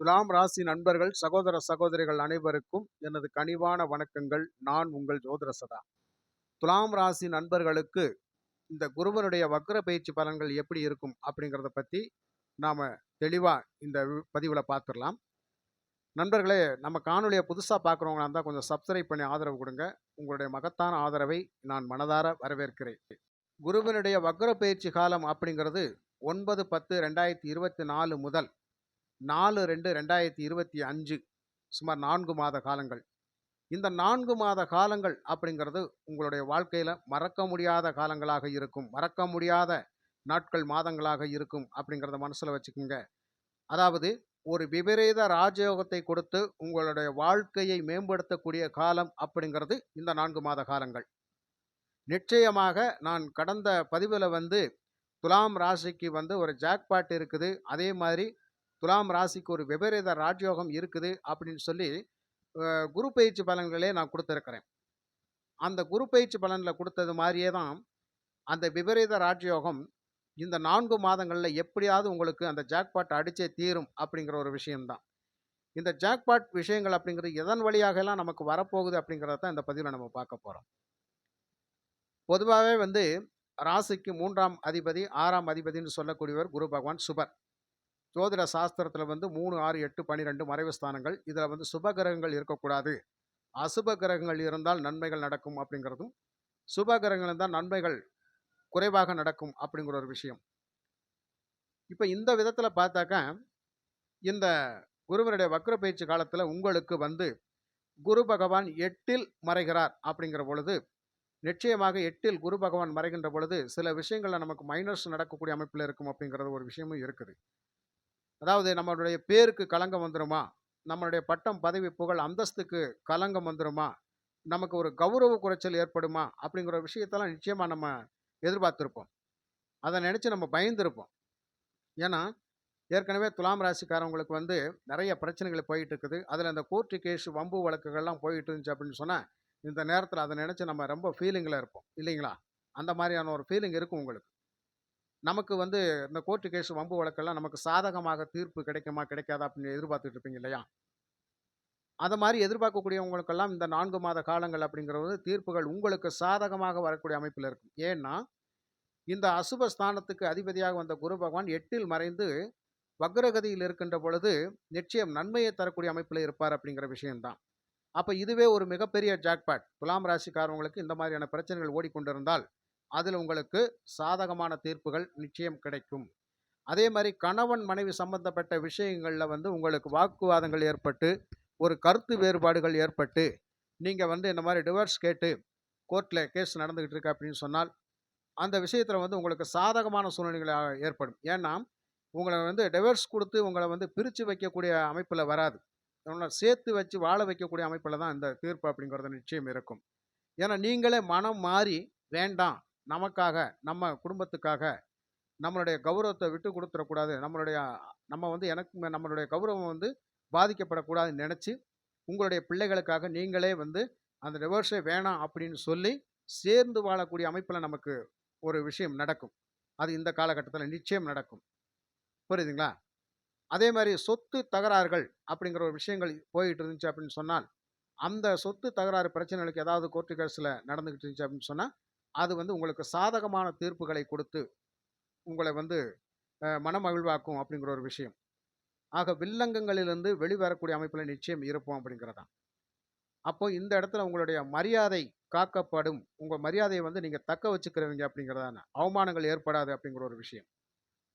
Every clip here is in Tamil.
துலாம் ராசி நண்பர்கள் சகோதர சகோதரிகள் அனைவருக்கும் எனது கனிவான வணக்கங்கள். நான் உங்கள் ஜோதிட சதா துலாம் ராசி நண்பர்களுக்கு இந்த குருவனுடைய வக்ர பயிற்சி பலன்கள் எப்படி இருக்கும் அப்படிங்கிறத பற்றி நாம் தெளிவாக இந்த பதிவில் பார்த்துடலாம் நண்பர்களே நம்ம காணொலியை புதுசாக பார்க்குறவங்களா இருந்தால் கொஞ்சம் சப்ஸ்கிரைப் பண்ணி ஆதரவு கொடுங்க. உங்களுடைய மகத்தான ஆதரவை நான் மனதார வரவேற்கிறேன். குருவினுடைய வக்ர பயிற்சி காலம் அப்படிங்கிறது ஒன்பது பத்து ரெண்டாயிரத்தி இருபத்தி நாலு முதல் நாலு ரெண்டு ரெண்டாயிரத்தி இருபத்தி அஞ்சு சுமார் நான்கு மாத காலங்கள். இந்த நான்கு மாத காலங்கள் அப்படிங்கிறது உங்களுடைய வாழ்க்கையில் மறக்க முடியாத காலங்களாக இருக்கும். மறக்க முடியாத நாட்கள் மாதங்களாக இருக்கும் அப்படிங்கிறத மனசில் வச்சுக்கோங்க. அதாவது ஒரு விபரீத ராஜயோகத்தை கொடுத்து உங்களுடைய வாழ்க்கையை மேம்படுத்தக்கூடிய காலம் அப்படிங்கிறது இந்த நான்கு மாத காலங்கள். நிச்சயமாக நான் கடந்த பதிவில் வந்து துலாம் ராசிக்கு வந்து ஒரு ஜாக்பாட் இருக்குது. அதே மாதிரி துலாம் ராசிக்கு ஒரு விபரீத ராஜயோகம் இருக்குது அப்படின்னு சொல்லி குரு பயிற்சி பலன்களே நான் கொடுத்துருக்கிறேன். அந்த குரு பயிற்சி பலனில் கொடுத்தது மாதிரியே தான் அந்த விபரீத ராஜயோகம் இந்த நான்கு மாதங்களில் எப்படியாவது உங்களுக்கு அந்த ஜாக்பாட் அடித்தே தீரும் அப்படிங்கிற ஒரு விஷயம்தான் இந்த ஜாக்பாட் விஷயங்கள் அப்படிங்கிறது எதன் வழியாகலாம் நமக்கு வரப்போகுது அப்படிங்கிறத தான் இந்த பதிவில் நம்ம பார்க்க போகிறோம் பொதுவாகவே வந்து ராசிக்கு மூன்றாம் அதிபதி ஆறாம் அதிபதின்னு சொல்லக்கூடியவர் குரு பகவான் சுபர். ஜோதிட சாஸ்திரத்தில் வந்து மூணு ஆறு எட்டு பன்னிரெண்டு மறைவு ஸ்தானங்கள். இதில் வந்து சுப கிரகங்கள் இருக்கக்கூடாது. அசுப கிரகங்கள் இருந்தால் நன்மைகள் நடக்கும் அப்படிங்கிறதும் சுப கிரகங்கள் இருந்தால் நன்மைகள் குறைவாக நடக்கும் அப்படிங்கிற ஒரு விஷயம். இப்போ இந்த விதத்தில் பார்த்தாக்கா இந்த குருவனுடைய வக்ர பயிற்சி காலத்தில் உங்களுக்கு வந்து குரு பகவான் எட்டில் மறைகிறார் அப்படிங்கிற பொழுது நிச்சயமாக எட்டில் குரு பகவான் மறைகின்ற பொழுது சில விஷயங்களில் நமக்கு மைனஸ் நடக்கக்கூடிய அமைப்பில் இருக்கும் அப்படிங்கிறது ஒரு விஷயமும் இருக்குது. அதாவது நம்மளுடைய பேருக்கு களங்கம் வந்துடுமா நம்மளுடைய பட்டம் பதவி புகழ் அந்தஸ்துக்கு களங்கம் வந்துடுமா நமக்கு ஒரு கௌரவ குறைச்சல் ஏற்படுமா? அப்படிங்கிற விஷயத்தெல்லாம் நிச்சயமாக நம்ம எதிர்பார்த்துருப்போம். அதை நினச்சி நம்ம பயந்துருப்போம். ஏன்னா ஏற்கனவே துலாம் ராசிக்காரவங்களுக்கு வந்து நிறைய பிரச்சனைகள் போயிட்டு இருக்குது அதில் அந்த கோர்ட்டு கேஸ் வம்பு வழக்குகள்லாம் போயிட்டு இருந்துச்சு அப்படின்னு சொன்னால் இந்த நேரத்தில் அதை நினச்சி நம்ம ரொம்ப ஃபீலிங்கில் இருப்போம். இல்லைங்களா? அந்த மாதிரியான ஒரு ஃபீலிங் இருக்கும் உங்களுக்கு. நமக்கு வந்து இந்த கோர்ட்டு கேஸ் வம்பு வழக்கெல்லாம் நமக்கு சாதகமாக தீர்ப்பு கிடைக்குமா கிடைக்காதா அப்படின்னு எதிர்பார்த்துட்டு இருப்பீங்க இல்லையா? அதை மாதிரி எதிர்பார்க்கக்கூடியவங்களுக்கெல்லாம் இந்த நான்கு மாத காலங்கள் அப்படிங்கிறது தீர்ப்புகள் உங்களுக்கு சாதகமாக வரக்கூடிய அமைப்பில் இருக்கும். ஏன்னா இந்த அசுப ஸ்தானத்துக்கு அதிபதியாக வந்த குரு பகவான் எட்டில் மறைந்து வக்ரகதியில் இருக்கின்ற பொழுது நிச்சயம் நன்மையை தரக்கூடிய அமைப்பில் இருப்பார் அப்படிங்கிற விஷயம்தான். அப்போ இதுவே ஒரு மிகப்பெரிய ஜாக்பாட் துலாம் ராசிக்காரவங்களுக்கு இந்த மாதிரியான பிரச்சனைகள் ஓடிக்கொண்டிருந்தால் அதில் உங்களுக்கு சாதகமான தீர்ப்புகள் நிச்சயம் கிடைக்கும். அதே மாதிரி கணவன் மனைவி சம்பந்தப்பட்ட விஷயங்களில் வந்து உங்களுக்கு வாக்குவாதங்கள் ஏற்பட்டு ஒரு கருத்து வேறுபாடுகள் ஏற்பட்டு நீங்கள் வந்து இந்த மாதிரி டிவோர்ஸ் கேட்டு கோர்ட்டில் கேஸ் நடந்துக்கிட்டு இருக்கு அப்படின்னு சொன்னால் அந்த விஷயத்தில் வந்து உங்களுக்கு சாதகமான சூழ்நிலைகள் ஏற்படும். ஏன்னா உங்களை வந்து டிவோர்ஸ் கொடுத்து உங்களை வந்து பிரித்து வைக்கக்கூடிய அமைப்பில் வராது. உங்களை சேர்த்து வச்சு வாழ வைக்கக்கூடிய அமைப்பில் தான் இந்த தீர்ப்பு அப்படிங்கிறது நிச்சயம் இருக்கும். ஏன்னா நீங்களே மனம் மாறி வேண்டாம். நமக்காக நம்ம குடும்பத்துக்காக நம்மளுடைய கௌரவத்தை விட்டு கொடுத்துடக்கூடாது. நம்மளுடைய நம்ம வந்து எனக்கு நம்மளுடைய கௌரவம் வந்து பாதிக்கப்படக்கூடாதுன்னு நினச்சி உங்களுடைய பிள்ளைகளுக்காக நீங்களே வந்து அந்த ரிவர்ஸை வேணாம் அப்படின்னு சொல்லி சேர்ந்து வாழக்கூடிய அமைப்பில் நமக்கு ஒரு விஷயம் நடக்கும். அது இந்த காலகட்டத்தில் நிச்சயம் நடக்கும். புரியுதுங்களா? அதே மாதிரி சொத்து தகராறுகள் அப்படிங்கிற ஒரு விஷயங்கள் போயிட்டு இருந்துச்சு அப்படின்னு சொன்னால் அந்த சொத்து தகராறு பிரச்சனைகளுக்கு ஏதாவது கோர்ட்டு கேஸில் நடந்துக்கிட்டு இருந்துச்சு அப்படின்னு சொன்னால் அது வந்து உங்களுக்கு சாதகமான தீர்ப்புகளை கொடுத்து உங்களை வந்து மனமகிழ்வாக்கும் அப்படிங்கிற ஒரு விஷயம். ஆக வில்லங்கங்களிலிருந்து வெளிவரக்கூடிய அமைப்பில் நிச்சயம் இருப்போம் அப்படிங்கிறதான். அப்போ இந்த இடத்துல உங்களுடைய மரியாதை காக்கப்படும் உங்கள் மரியாதையை வந்து நீங்கள் தக்க வச்சுக்கிறவங்க அப்படிங்கிறதான அவமானங்கள் ஏற்படாது அப்படிங்கிற ஒரு விஷயம்.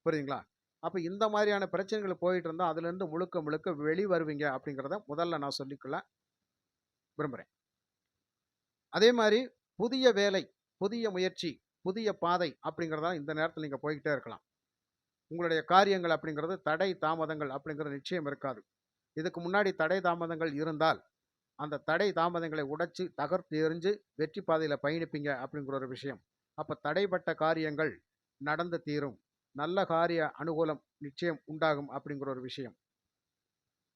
புரியுதுங்களா? அப்போ இந்த மாதிரியான பிரச்சனைகள் போயிட்டு இருந்தால் அதுலேருந்து முழுக்க முழுக்க வெளி வருவீங்க அப்படிங்கிறத முதல்ல நான் சொல்லிக்கொள்ள விரும்புகிறேன் அதே மாதிரி புதிய வேலை புதிய முயற்சி புதிய பாதை அப்படிங்கிறதா இந்த நேரத்தில் நீங்கள் போய்கிட்டே இருக்கலாம். உங்களுடைய காரியங்கள் அப்படிங்கிறது தடை தாமதங்கள் அப்படிங்கிறது நிச்சயம் இருக்காது. இதுக்கு முன்னாடி தடை தாமதங்கள் இருந்தால் அந்த தடை தாமதங்களை உடைச்சு தகர்த்து எறிஞ்சு வெற்றி பாதையில் பயணிப்பீங்க அப்படிங்கிற ஒரு விஷயம். அப்போ தடைப்பட்ட காரியங்கள் நடந்து தீரும். நல்ல காரிய அனுகூலம் நிச்சயம் உண்டாகும் அப்படிங்கிற ஒரு விஷயம்.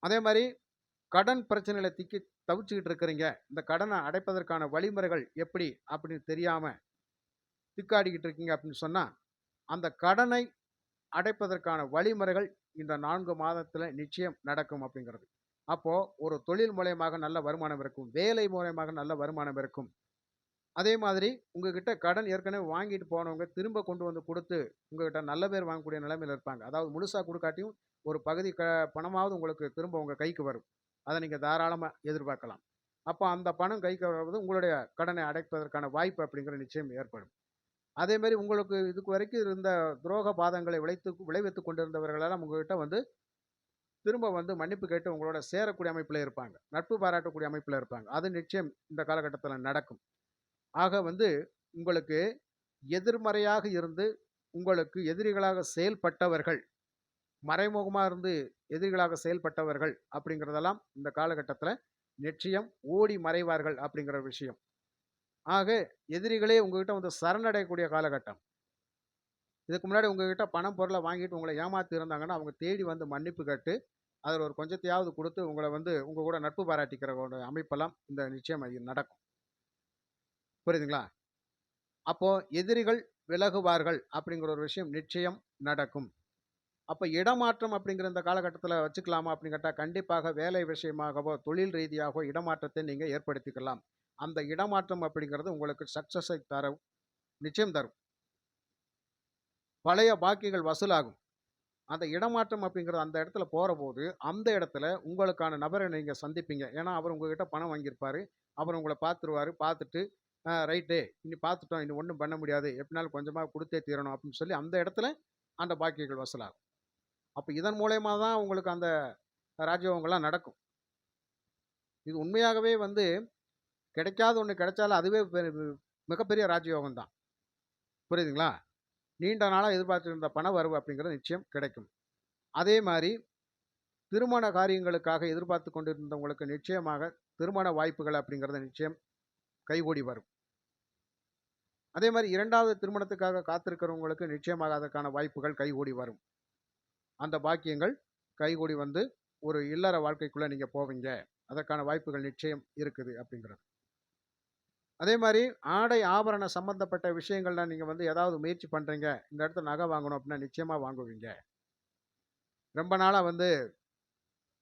அதே மாதிரி கடன் பிரச்சனைகளை திக்கி தவிச்சுக்கிட்டு இருக்கிறீங்க. இந்த கடனை அடைப்பதற்கான வழிமுறைகள் எப்படி அப்படின்னு தெரியாமல் திக்காடிக்கிட்டு இருக்கீங்க அப்படின்னு சொன்னால் அந்த கடனை அடைப்பதற்கான வழிமுறைகள் இந்த நான்கு மாதத்தில் நிச்சயம் நடக்கும் அப்படிங்கிறது. அப்போது ஒரு தொழில் மூலயமாக நல்ல வருமானம் இருக்கும். வேலை மூலயமாக நல்ல வருமானம் இருக்கும். அதே மாதிரி உங்ககிட்ட கடன் ஏற்கனவே வாங்கிட்டு போனவங்க திரும்ப கொண்டு வந்து கொடுத்து உங்ககிட்ட நல்ல பேர் வாங்கக்கூடிய நிலைமையில் இருப்பாங்க. அதாவது முழுசாக கொடுக்காட்டியும் ஒரு பகுதி க பணமாவது உங்களுக்கு திரும்ப உங்கள் கைக்கு வரும். அதை நீங்கள் தாராளமாக எதிர்பார்க்கலாம். அப்போ அந்த பணம் கைக்கு வருவது உங்களுடைய கடனை அடைப்பதற்கான வாய்ப்பு அப்படிங்கிற நிச்சயம் ஏற்படும். அதேமாரி உங்களுக்கு இதுக்கு வரைக்கும் இருந்த துரோக பாதங்களை விளைத்து விளைவித்து கொண்டிருந்தவர்களெல்லாம் உங்கள்கிட்ட வந்து திரும்ப வந்து மன்னிப்பு கேட்டு உங்களோட சேரக்கூடிய அமைப்பில் இருப்பாங்க. நட்பு பாராட்டக்கூடிய அமைப்பில் இருப்பாங்க. அது நிச்சயம் இந்த காலகட்டத்தில் நடக்கும். ஆக வந்து உங்களுக்கு எதிர்மறையாக இருந்து உங்களுக்கு எதிரிகளாக செயல்பட்டவர்கள் மறைமுகமாக இருந்து எதிரிகளாக செயல்பட்டவர்கள் அப்படிங்கிறதெல்லாம் இந்த காலகட்டத்தில் நிச்சயம் ஓடி மறைவார்கள் அப்படிங்கிற விஷயம். ஆக எதிரிகளே உங்ககிட்ட வந்து சரணடையக்கூடிய காலகட்டம். இதுக்கு முன்னாடி உங்ககிட்ட பணம் பொருளை வாங்கிட்டு உங்களை ஏமாத்தி இருந்தாங்கன்னா அவங்க தேடி வந்து மன்னிப்பு கேட்டு அதில் ஒரு கொஞ்சத்தையாவது கொடுத்து உங்களை வந்து உங்கள் கூட நட்பு பாராட்டிக்கிற அமைப்பெல்லாம் இந்த நிச்சயம் நடக்கும். புரியுதுங்களா? அப்போது எதிரிகள் விலகுவார்கள் அப்படிங்கிற ஒரு விஷயம் நிச்சயம் நடக்கும். அப்போ இடமாற்றம் அப்படிங்கிற இந்த காலகட்டத்தில் வச்சுக்கலாமா அப்படின்னு கேட்டால் கண்டிப்பாக வேலை விஷயமாகவோ தொழில் ரீதியாகவோ இடமாற்றத்தை நீங்கள் ஏற்படுத்திக்கலாம். அந்த இடமாற்றம் அப்படிங்கிறது உங்களுக்கு சக்ஸஸை தர நிச்சயம் தரும். பழைய பாக்கிகள் வசூலாகும். அந்த இடமாற்றம் அப்படிங்கிறது அந்த இடத்துல போகிற போது அந்த இடத்துல உங்களுக்கான நபரை நீங்கள் சந்திப்பீங்க. ஏன்னா அவர் உங்ககிட்ட பணம் வாங்கியிருப்பார். அவர் உங்களை பார்த்துருவாரு பார்த்துட்டு ரைட்டு இனி பார்த்துட்டோம் இனி ஒன்றும் பண்ண முடியாது. எப்படினாலும் கொஞ்சமாக கொடுத்தே தீரணும். அப்படின்னு சொல்லி அந்த இடத்துல அந்த பாக்கியங்கள் வசூலாகும். அப்போ இதன் மூலயமா தான் உங்களுக்கு அந்த ராஜயோகங்கள்லாம் நடக்கும். இது உண்மையாகவே வந்து கிடைக்காத ஒன்று கிடைச்சாலும் அதுவே மிகப்பெரிய ராஜயோகம் தான். புரியுதுங்களா? நீண்ட நாளாக எதிர்பார்த்துருந்த பண வரவு அப்படிங்கிறது நிச்சயம் கிடைக்கும். அதே மாதிரி திருமண காரியங்களுக்காக எதிர்பார்த்து கொண்டிருந்தவங்களுக்கு நிச்சயமாக திருமண வாய்ப்புகள் அப்படிங்கிறது நிச்சயம் கைகூடி வரும். அதே மாதிரி இரண்டாவது திருமணத்துக்காக காத்திருக்கிறவங்களுக்கு நிச்சயமாக அதற்கான வாய்ப்புகள் கைகூடி வரும். அந்த பாக்கியங்கள் கைகூடி வந்து ஒரு இல்லற வாழ்க்கைக்குள்ளே நீங்கள் போவீங்க. அதற்கான வாய்ப்புகள் நிச்சயம் இருக்குது அப்படிங்கிறது. அதே மாதிரி ஆடை ஆபரண சம்பந்தப்பட்ட விஷயங்கள்லாம் நீங்கள் வந்து ஏதாவது முயற்சி பண்ணுறீங்க இந்த இடத்துல நகை வாங்கணும் அப்படின்னா நிச்சயமாக வாங்குவீங்க. ரொம்ப நாளாக வந்து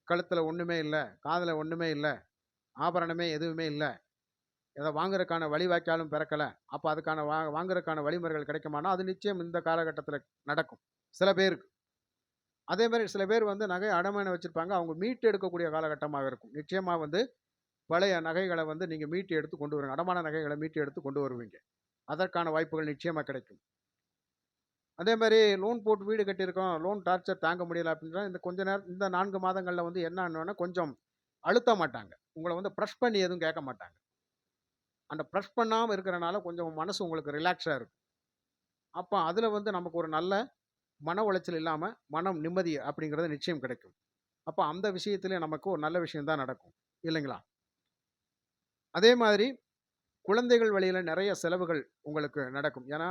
கழுத்தில் ஒன்றுமே இல்லை காதில் ஒன்றுமே இல்லை ஆபரணமே எதுவுமே இல்லை. எதை வாங்குறதுக்கான வழி வாய்க்காலும் பிறக்கலை. அப்போ அதுக்கான வா வாங்குறதுக்கான வழிமுறைகள் கிடைக்குமானா அது நிச்சயம் இந்த காலகட்டத்தில் நடக்கும். சில பேருக்கு. அதே மாதிரி சில பேர் வந்து நகை அடமானம் வச்சுருப்பாங்க. அவங்க மீட்டு எடுக்கக்கூடிய காலகட்டமாக இருக்கும். நிச்சயமாக வந்து பழைய நகைகளை வந்து நீங்கள் மீட்டு எடுத்து கொண்டு வருவீங்க அடமான நகைகளை மீட்டு எடுத்து கொண்டு வருவீங்க. அதற்கான வாய்ப்புகள் நிச்சயமாக கிடைக்கும். அதே மாதிரி லோன் போட்டு வீடு கட்டியிருக்கோம். லோன் டார்ச்சர் தாங்க முடியல அப்படின்னா இந்த கொஞ்ச நேரம் இந்த நான்கு மாதங்களில் வந்து என்னன்னா கொஞ்சம் அழுத்த மாட்டாங்க. உங்களை வந்து ப்ரெஷ் பண்ணி எதுவும் கேட்க மாட்டாங்க. அந்த ப்ரெஷ் பண்ணாமல் இருக்கிறனால கொஞ்சம் மனசு உங்களுக்கு ரிலாக்ஸாக இருக்கும். அப்போ அதில் வந்து நமக்கு ஒரு நல்ல மன உளைச்சல் இல்லாமல் மனம் நிம்மதி அப்படிங்கிறது நிச்சயம் கிடைக்கும். அப்போ அந்த விஷயத்துல நமக்கு ஒரு நல்ல விஷயம்தான் நடக்கும். இல்லைங்களா? அதே மாதிரி குழந்தைகள் வழியில் நிறைய செலவுகள் உங்களுக்கு நடக்கும். ஏன்னா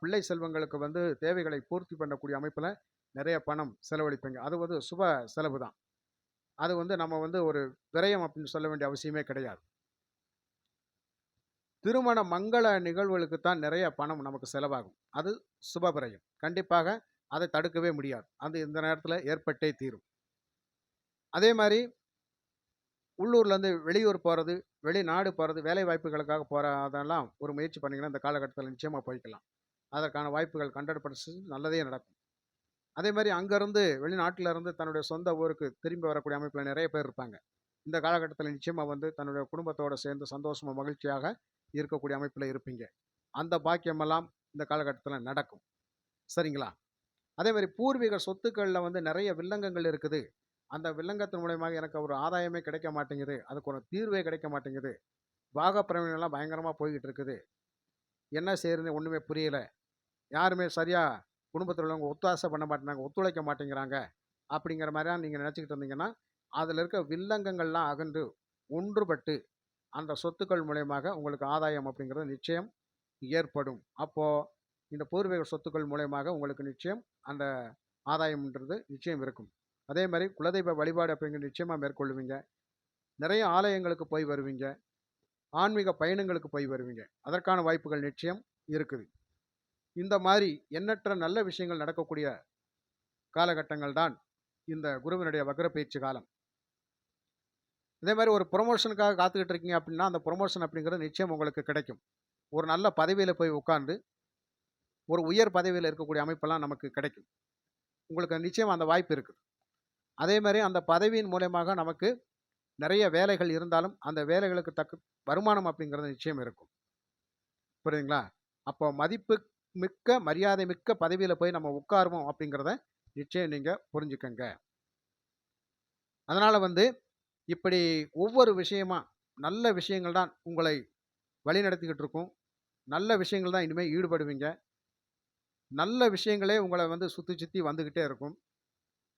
பிள்ளை செல்வங்களுக்கு வந்து தேவைகளை பூர்த்தி பண்ணக்கூடிய அமைப்பில் நிறைய பணம் செலவழிப்பீங்க. அது வந்து சுப செலவு தான் அது வந்து நம்ம வந்து ஒரு விரயம் அப்படின்னு சொல்ல வேண்டிய அவசியமே கிடையாது. திருமண மங்கள நிகழ்வுகளுக்கு தான் நிறைய பணம் நமக்கு செலவாகும். அது சுப விரயம். கண்டிப்பாக அதை தடுக்கவே முடியாது. அது இந்த நேரத்தில் ஏற்பட்டே தீரும். அதே மாதிரி உள்ளூர்லேருந்து வெளியூர் போகிறது வெளிநாடு போகிறது வேலை வாய்ப்புகளுக்காக போகிற அதெல்லாம் ஒரு முயற்சி பண்ணிங்கன்னா இந்த காலகட்டத்தில் நிச்சயமாக போய்க்கலாம். அதற்கான வாய்ப்புகள் கண்டெடுப்படுத்து நல்லதே நடக்கும். அதே மாதிரி அங்கேருந்து வெளிநாட்டில இருந்து தன்னுடைய சொந்த ஊருக்கு திரும்பி வரக்கூடிய அமைப்பில் நிறைய பேர் இருப்பாங்க. இந்த காலகட்டத்தில் நிச்சயமாக வந்து தன்னுடைய குடும்பத்தோடு சேர்ந்து சந்தோஷமாக மகிழ்ச்சியாக இருக்கக்கூடிய அமைப்பில் இருப்பீங்க. அந்த பாக்கியமெல்லாம் இந்த காலகட்டத்தில் நடக்கும். சரிங்களா? அதே மாதிரி பூர்வீக சொத்துக்களில் வந்து நிறைய வில்லங்கங்கள் இருக்குது. அந்த வில்லங்கத்தின் மூலயமாக எனக்கு ஒரு ஆதாயமே கிடைக்க மாட்டேங்குது. அதுக்கு ஒரு தீர்வே கிடைக்க மாட்டேங்குது. பாகப்பிரவீனெல்லாம் பயங்கரமாக போய்கிட்டு இருக்குது என்ன செய்யறது ஒன்றுமே புரியலை. யாருமே சரியாக குடும்பத்தில் உள்ளவங்க ஒத்தாசை பண்ண மாட்டேங்கிறாங்க ஒத்துழைக்க மாட்டேங்கிறாங்க அப்படிங்கிற மாதிரிலாம் நீங்கள் நினச்சிக்கிட்டு இருந்தீங்கன்னா அதில் இருக்க வில்லங்கங்கள்லாம் அகன்று ஒன்றுபட்டு அந்த சொத்துக்கள் மூலயமாக உங்களுக்கு ஆதாயம் அப்படிங்கிறது நிச்சயம் ஏற்படும். அப்போது இந்த பூர்வீக சொத்துக்கள் மூலயமாக உங்களுக்கு நிச்சயம் அந்த ஆதாயம்ன்றது நிச்சயம் இருக்கும். அதே மாதிரி குலதெய்வ வழிபாடு அப்படிங்கிற நிச்சயமாக மேற்கொள்ளுவீங்க நிறைய ஆலயங்களுக்கு போய் வருவீங்க. ஆன்மீக பயணங்களுக்கு போய் வருவீங்க. அதற்கான வாய்ப்புகள் நிச்சயம் இருக்குது. இந்த மாதிரி எண்ணற்ற நல்ல விஷயங்கள் நடக்கக்கூடிய காலகட்டங்கள் தான் இந்த குருவினுடைய வக்ர பயிற்சி காலம். இதே மாதிரி ஒரு ப்ரொமோஷனுக்காக காத்துக்கிட்டு இருக்கீங்க அப்படின்னா அந்த ப்ரொமோஷன் அப்படிங்கிறது நிச்சயம் உங்களுக்கு கிடைக்கும். ஒரு நல்ல பதவியில் போய் உட்காந்து ஒரு உயர் பதவியில் இருக்கக்கூடிய அமைப்பெல்லாம் நமக்கு கிடைக்கும். உங்களுக்கு நிச்சயம் அந்த வாய்ப்பு இருக்குது. அதே மாதிரி அந்த பதவியின் மூலயமாக நமக்கு நிறைய வேலைகள் இருந்தாலும் அந்த வேலைகளுக்கு தக்க வருமானம் அப்படிங்கிறது நிச்சயம் இருக்கும். புரியுதுங்களா? அப்போ மதிப்பு மிக்க மரியாதை மிக்க பதவியில் போய் நம்ம உட்காருவோம் அப்படிங்கிறத நிச்சயம் நீங்கள் புரிஞ்சுக்கங்க. அதனால் வந்து இப்படி ஒவ்வொரு விஷயமா நல்ல விஷயங்கள் தான் உங்களை வழிநடத்திக்கிட்டு இருக்கும். நல்ல விஷயங்கள் தான் இனிமேல் ஈடுபடுவீங்க. நல்ல விஷயங்களே உங்களை வந்து சுற்றி சுற்றி வந்துக்கிட்டே இருக்கும்.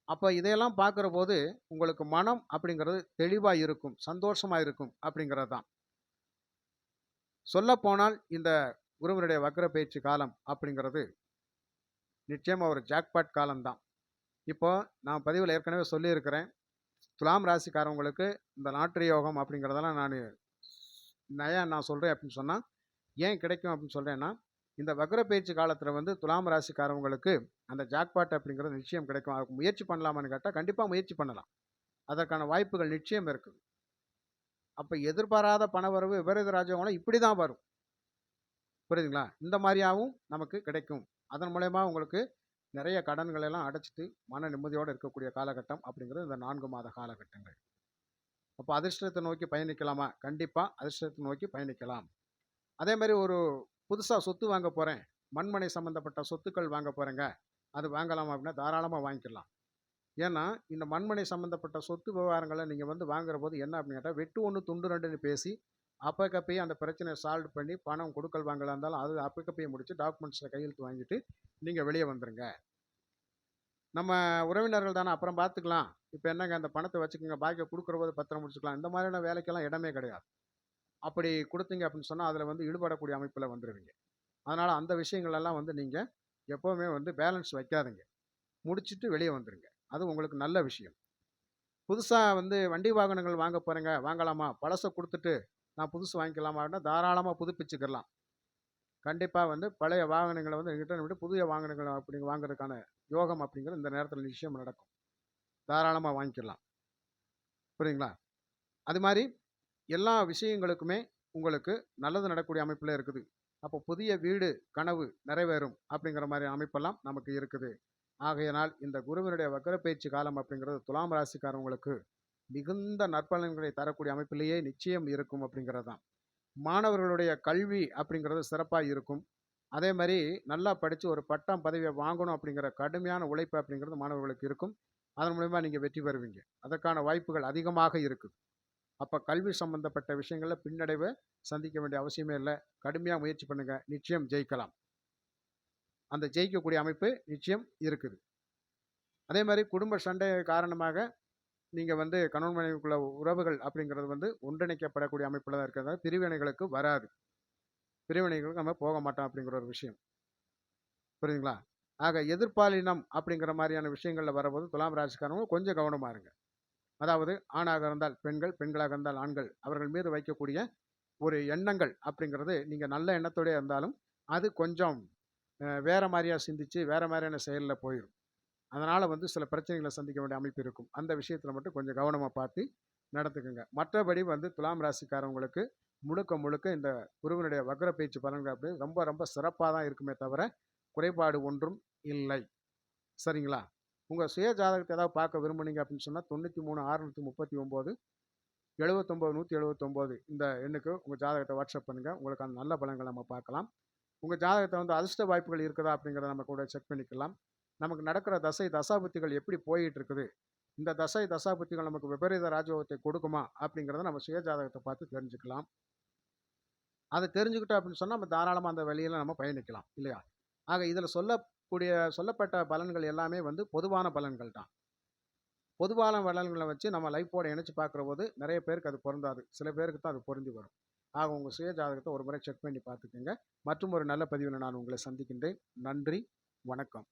அப்போ இதையெல்லாம் பார்க்குற போது உங்களுக்கு மனம் அப்படிங்கிறது தெளிவாக இருக்கும் சந்தோஷமாக இருக்கும் அப்படிங்கிறது தான். சொல்லப்போனால் இந்த குருவனுடைய வக்கர பயிற்சி காலம் அப்படிங்கிறது நிச்சயமாக ஒரு ஜாக்பாட் காலம்தான் இப்போ நான் பதிவில் ஏற்கனவே சொல்லியிருக்கிறேன். துலாம் ராசிக்காரவங்களுக்கு இந்த நாட்டு யோகம் அப்படிங்கிறதெல்லாம் நான் நயா நான் சொல்கிறேன் அப்படின்னு சொன்னால் ஏன் கிடைக்கும் அப்படின்னு சொல்கிறேன்னா இந்த வக்ர பயிற்சி காலத்தில் வந்து துலாம் ராசிக்காரவங்களுக்கு அந்த ஜாக்பாட் அப்படிங்கிறது நிச்சயம் கிடைக்கும். அதுக்கு முயற்சி பண்ணலாமான்னு கேட்டால் கண்டிப்பாக முயற்சி பண்ணலாம். அதற்கான வாய்ப்புகள் நிச்சயம் இருக்குது. அப்போ எதிர்பாராத பணவரவு விபரீத ராஜயோகம் இப்படி தான் வரும். புரியுதுங்களா? இந்த மாதிரியாகவும் நமக்கு கிடைக்கும். அதன் மூலயமா உங்களுக்கு நிறைய கடன்களை எல்லாம் அடைச்சிட்டு மன நிம்மதியோடு இருக்கக்கூடிய காலகட்டம் அப்படிங்கிறது இந்த நான்கு மாத காலகட்டங்கள். அப்போ அதிர்ஷ்டத்தை நோக்கி பயணிக்கலாமா? கண்டிப்பாக அதிர்ஷ்டத்தை நோக்கி பயணிக்கலாம். அதே மாதிரி ஒரு புதுசாக சொத்து வாங்க போகிறேன் மண்மனை சம்மந்தப்பட்ட சொத்துக்கள் வாங்க போகிறேங்க அது வாங்கலாம் அப்படின்னா தாராளமாக வாங்கிக்கலாம். ஏன்னா இந்த மண்மனை சம்மந்தப்பட்ட சொத்து விவகாரங்களை நீங்கள் வந்து வாங்குற போது என்ன அப்படின்னு கேட்டால் வெட்டு ஒன்று துண்டு ரெண்டுன்னு பேசி அப்பக்கப்பயே அந்த பிரச்சனையை சால்வ் பண்ணி பணம் கொடுக்கல் வாங்கலாம் இருந்தாலும் அது அப்பக்கப்பயே முடித்து டாக்குமெண்ட்ஸில் கையெழுத்து வாங்கிட்டு நீங்கள் வெளியே வந்துடுங்க நம்ம உறவினர்கள் தானே அப்புறம் பார்த்துக்கலாம். இப்போ என்னங்க அந்த பணத்தை வச்சுக்கோங்க பாக்கியை கொடுக்குற போது பத்திரம் முடிச்சுக்கலாம். இந்த மாதிரியான வேலைக்கெல்லாம் இடமே கிடையாது. அப்படி கொடுத்தீங்க அப்படின்னு சொன்னால் அதில் வந்து ஈடுபடக்கூடிய அமைப்பில் வந்துடுவீங்க அதனால் அந்த விஷயங்களெல்லாம் வந்து நீங்கள் எப்போவுமே வந்து பேலன்ஸ் வைக்காதுங்க. முடிச்சுட்டு வெளியே வந்துடுங்க அது உங்களுக்கு நல்ல விஷயம். புதுசாக வந்து வண்டி வாகனங்கள் வாங்க போகிறேங்க வாங்கலாமா? பழசை கொடுத்துட்டு நான் புதுசு வாங்கிக்கலாமான்னா தாராளமாக புதுப்பிச்சுக்கலாம் கண்டிப்பாக வந்து பழைய வாகனங்களை வந்து ரிட்டர்ன் விட்டு புதிய வாகனங்களை அப்படி வாங்குறதுக்கான யோகம் அப்படிங்கிறது இந்த நேரத்தில் நிச்சயம் நடக்கும். தாராளமாக வாங்கிக்கலாம். புரியுங்களா? அது மாதிரி எல்லா விஷயங்களுக்குமே உங்களுக்கு நல்லது நடக்கக்கூடிய அமைப்பில் இருக்குது. அப்போ புதிய வீடு கனவு நிறைவேறும் அப்படிங்கிற மாதிரி அமைப்பெல்லாம் நமக்கு இருக்குது. ஆகையினால் இந்த குருவினுடைய வக்கரப்பயிற்சி காலம் அப்படிங்கிறது துலாம் ராசிக்காரவங்களுக்கு மிகுந்த நற்பலன்களை தரக்கூடிய அமைப்பிலேயே நிச்சயம் இருக்கும் அப்படிங்கிறது தான் மாணவர்களுடைய கல்வி அப்படிங்கிறது சிறப்பாக இருக்கும். அதே மாதிரி நல்லா படித்து ஒரு பட்டம் பதவியை வாங்கணும் அப்படிங்கிற கடுமையான உழைப்பு அப்படிங்கிறது மாணவர்களுக்கு இருக்கும். அதன் மூலயமா நீங்கள் வெற்றி பெறுவீங்க. அதற்கான வாய்ப்புகள் அதிகமாக இருக்குது. அப்போ கல்வி சம்பந்தப்பட்ட விஷயங்களில் பின்னடைவை சந்திக்க வேண்டிய அவசியமே இல்லை. கடுமையாக முயற்சி பண்ணுங்கள் நிச்சயம் ஜெயிக்கலாம். அந்த ஜெயிக்கக்கூடிய அமைப்பு நிச்சயம் இருக்குது. அதே மாதிரி குடும்ப சண்டை காரணமாக நீங்கள் வந்து கணவன் மனைவிக்குள்ள உறவுகள் அப்படிங்கிறது வந்து ஒன்றிணைக்கப்படக்கூடிய அமைப்பில் தான் இருக்கிறதால பிரிவினைகளுக்கு வராது. பிரிவினைகளுக்கு நம்ம போக மாட்டோம் அப்படிங்கிற ஒரு விஷயம். புரியுதுங்களா? ஆக எதிர்பாலினம் அப்படிங்கிற மாதிரியான விஷயங்களில் வரும்போது துலாம் ராசிக்காரங்க கொஞ்சம் கவனமாக இருங்க. அதாவது ஆணாக இருந்தால் பெண்கள் பெண்களாக இருந்தால் ஆண்கள் அவர்கள் மீது வைக்கக்கூடிய ஒரு எண்ணங்கள் அப்படிங்கிறது நீங்கள் நல்ல எண்ணத்தோடய இருந்தாலும் அது கொஞ்சம் வேறு மாதிரியாக சிந்தித்து சிந்திச்சு மாதிரியான செயலில் போயிடும் அதனால் வந்து சில பிரச்சனைகளை சந்திக்க வேண்டிய அமைப்பு இருக்கும். அந்த விஷயத்தில் மட்டும் கொஞ்சம் கவனமாக பார்த்து நடத்துக்குங்க மற்றபடி வந்து துலாம் ராசிக்காரவங்களுக்கு முழுக்க முழுக்க இந்த குருவினுடைய வக்ர பேச்சு பலன்கள் அப்படி ரொம்ப ரொம்ப சிறப்பாக தான் இருக்குமே தவிர குறைபாடு ஒன்றும் இல்லை. சரிங்களா? உங்கள் சுய ஜாதகத்தை ஏதாவது பார்க்க விரும்புனீங்க அப்படின்னு சொன்னால் தொண்ணூற்றி மூணு அறுநூற்றி முப்பத்தி ஒம்பது எழுபத்தொம்போது நூற்றி எழுபத்தொம்போது இந்த எண்ணுக்கு உங்கள் ஜாதகத்தை வாட்ஸ்அப் பண்ணுங்கள் உங்களுக்கான நல்ல பலன்களை நம்ம பார்க்கலாம். உங்கள் ஜாதகத்தை வந்து அதிர்ஷ்ட வாய்ப்புகள் இருக்குதா அப்படிங்கிறத நம்ம கூட செக் பண்ணிக்கலாம். நமக்கு நடக்கிற தசை தசாபுத்திகள் எப்படி போயிட்டு இருக்குது? இந்த தசை தசாபுத்திகள் நமக்கு விபரீத ராஜோகத்தை கொடுக்குமா அப்படிங்கிறத நம்ம சுய ஜாதகத்தை பார்த்து தெரிஞ்சுக்கலாம். அதை தெரிஞ்சுக்கிட்டோம் அப்படின்னு சொன்னால் நம்ம தாராளமாக அந்த வழியில் நம்ம பயணிக்கலாம் இல்லையா? ஆக இதில் சொல்ல கூடிய சொல்லப்பட்ட பலன்கள் எல்லாமே வந்து பொதுவான பலன்கள் தான். பொதுவான பலன்களை வச்சு நம்ம லைஃப்போட இணைச்சு பார்க்குற போது நிறைய பேருக்கு அது பொருந்தாது. சில பேருக்கு தான் அது பொருந்தி வரும். ஆக உங்கள் சுய ஜாதகத்தை ஒரு முறை செக் பண்ணி பார்த்துக்கோங்க. மற்றும் ஒரு நல்ல பதிவில் நான் உங்களை சந்திக்கின்றேன். நன்றி. வணக்கம்.